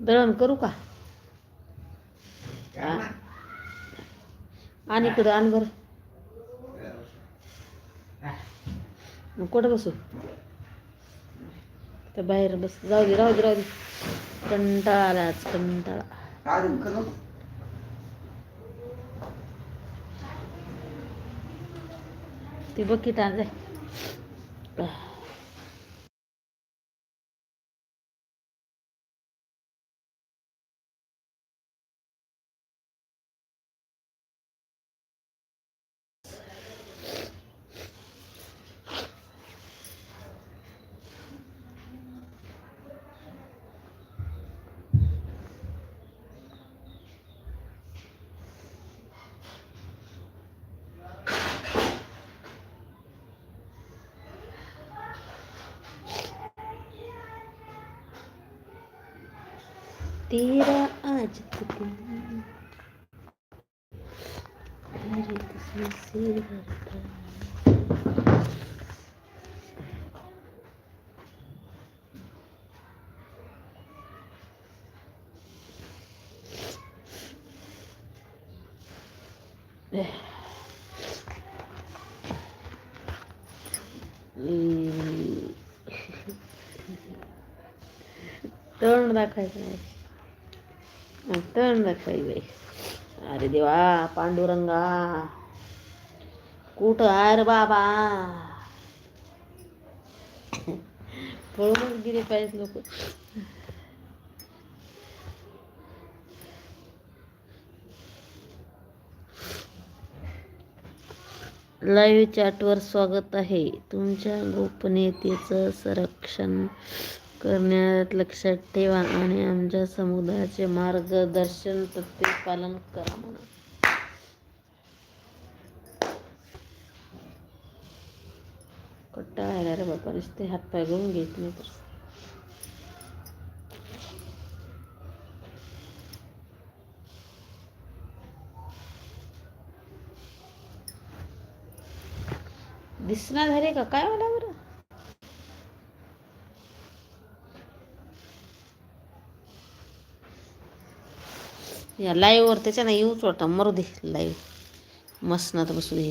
दळण करू का? आणि इकडं आण बरं. मग कुठं बसू? तर बाहेर बस. जाऊ दे राहू दे राहू दे. कंटाळा. आला आज कंटाळा ती बकीट आण जाय तेरा आज तक मेरे किस्मत से भरता तोंड दाखवायचं नाही तोंड बाई? अरे देवा पांडुरंगा. कुठं आहे बाबा? पळूनच गेले पाहिजे लोक. लाईव्ह चॅटवर स्वागत आहे. तुमच्या गोपनीयतेचं संरक्षण करण्यात लक्षात ठेवा आणि आमच्या समुदायाचे मार्गदर्शन तत्वे पालन करा म्हणा. कट्टा रे बाबा नुसते हातपाय घेऊन घेत नाही तर. दिसणार झाले का? काय मला बरं? या लाईव्हवर त्याच्यानं येऊच वाटतं मरू दे लाईव्ह मसनात बसू दे.